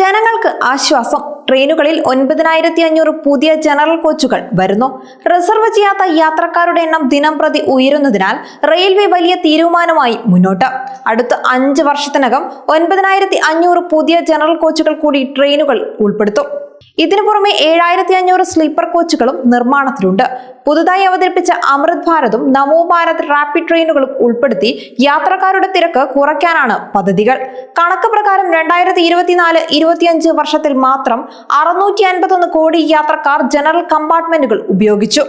ജനങ്ങൾക്ക് ആശ്വാസം. ട്രെയിനുകളിൽ ഒൻപതിനായിരത്തി അഞ്ഞൂറ് പുതിയ ജനറൽ കോച്ചുകൾ വരുന്നു. റിസർവ് ചെയ്യാത്ത യാത്രക്കാരുടെ എണ്ണം ദിനം പ്രതി ഉയരുന്നതിനാൽ റെയിൽവേ വലിയ തീരുമാനമായി മുന്നോട്ട്. അടുത്ത അഞ്ച് വർഷത്തിനകം ഒൻപതിനായിരത്തി അഞ്ഞൂറ് പുതിയ ജനറൽ കോച്ചുകൾ കൂടി ട്രെയിനുകൾ ഉൾപ്പെടുത്തും. ഇതിനു പുറമെ ഏഴായിരത്തി അഞ്ഞൂറ് സ്ലീപ്പർ കോച്ചുകളും നിർമ്മാണത്തിലുണ്ട്. പുതുതായി അവതരിപ്പിച്ച അമൃത് ഭാരതും നമോ ഭാരത് റാപ്പിഡ് ട്രെയിനുകളും ഉൾപ്പെടുത്തി യാത്രക്കാരുടെ തിരക്ക് കുറയ്ക്കാനാണ് പദ്ധതികൾ. കണക്ക് പ്രകാരം രണ്ടായിരത്തി ഇരുപത്തിനാല് ഇരുപത്തിയഞ്ച് വർഷത്തിൽ മാത്രം അറുന്നൂറ്റി അൻപത്തൊന്ന് കോടി യാത്രക്കാർ ജനറൽ കമ്പാർട്ട്മെന്റുകൾ ഉപയോഗിച്ചു.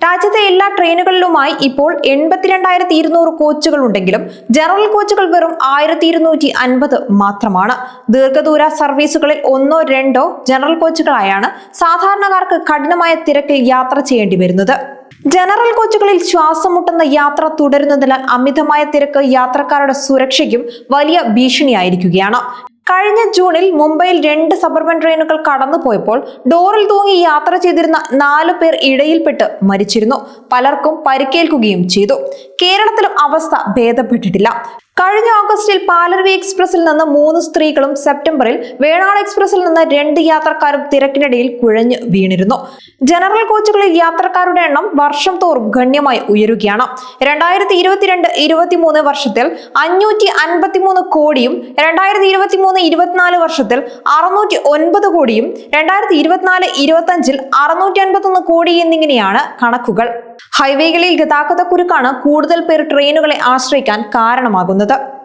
രാജ്യത്തെ എല്ലാ ട്രെയിനുകളിലുമായി ഇപ്പോൾ എൺപത്തിരണ്ടായിരത്തി ഇരുന്നൂറ് കോച്ചുകൾ ഉണ്ടെങ്കിലും ജനറൽ കോച്ചുകൾ വെറും ആയിരത്തി ഇരുന്നൂറ്റി അൻപത് മാത്രമാണ്. ദീർഘദൂര സർവീസുകളിൽ ഒന്നോ രണ്ടോ ജനറൽ കോച്ചുകളായാണ് സാധാരണക്കാർക്ക് കഠിനമായ തിരക്കിൽ യാത്ര ചെയ്യേണ്ടി വരുന്നത്. ജനറൽ കോച്ചുകളിൽ ശ്വാസം മുട്ടുന്ന യാത്ര തുടരുന്നതിനാൽ അമിതമായ തിരക്ക് യാത്രക്കാരുടെ സുരക്ഷയ്ക്കും വലിയ ഭീഷണിയായിരിക്കുകയാണ്. കഴിഞ്ഞ ജൂണിൽ മുംബൈയിൽ രണ്ട് സബർബൻ ട്രെയിനുകൾ കടന്നുപോയപ്പോൾ ഡോറിൽ തൂങ്ങി യാത്ര ചെയ്തിരുന്ന നാലു പേർ ഇടയിൽപ്പെട്ട് മരിച്ചിരുന്നു. പലർക്കും പരിക്കേൽക്കുകയും ചെയ്തു. കേരളത്തിലും അവസ്ഥ ഭേദപ്പെട്ടിട്ടില്ല. കഴിഞ്ഞ ഓഗസ്റ്റിൽ പാലർവി എക്സ്പ്രസിൽ നിന്ന് മൂന്ന് സ്ത്രീകളും സെപ്റ്റംബറിൽ വേണാൾ എക്സ്പ്രസിൽ നിന്ന് രണ്ട് യാത്രക്കാരും തിരക്കിനിടയിൽ കുഴഞ്ഞു വീണിരുന്നു. ജനറൽ കോച്ചുകളിൽ യാത്രക്കാരുടെ എണ്ണം വർഷം തോറും ഗണ്യമായി ഉയരുകയാണ്. രണ്ടായിരത്തി ഇരുപത്തിരണ്ട് ഇരുപത്തിമൂന്ന് വർഷത്തിൽ അഞ്ഞൂറ്റി അൻപത്തിമൂന്ന് കോടിയും രണ്ടായിരത്തി ഇരുപത്തിമൂന്ന് ഇരുപത്തിനാല് വർഷത്തിൽ അറുന്നൂറ്റി ഒൻപത് കോടിയും രണ്ടായിരത്തി ഇരുപത്തിനാല് ഇരുപത്തഞ്ചിൽ അറുന്നൂറ്റി അൻപത്തൊന്ന് കോടി എന്നിങ്ങനെയാണ് കണക്കുകൾ. ഹൈവേകളിൽ ഗതാഗതക്കുരുക്കാണ് കൂടുതൽ പേർ ട്രെയിനുകളെ ആശ്രയിക്കാൻ കാരണമാകുന്നത്. സാധ്യത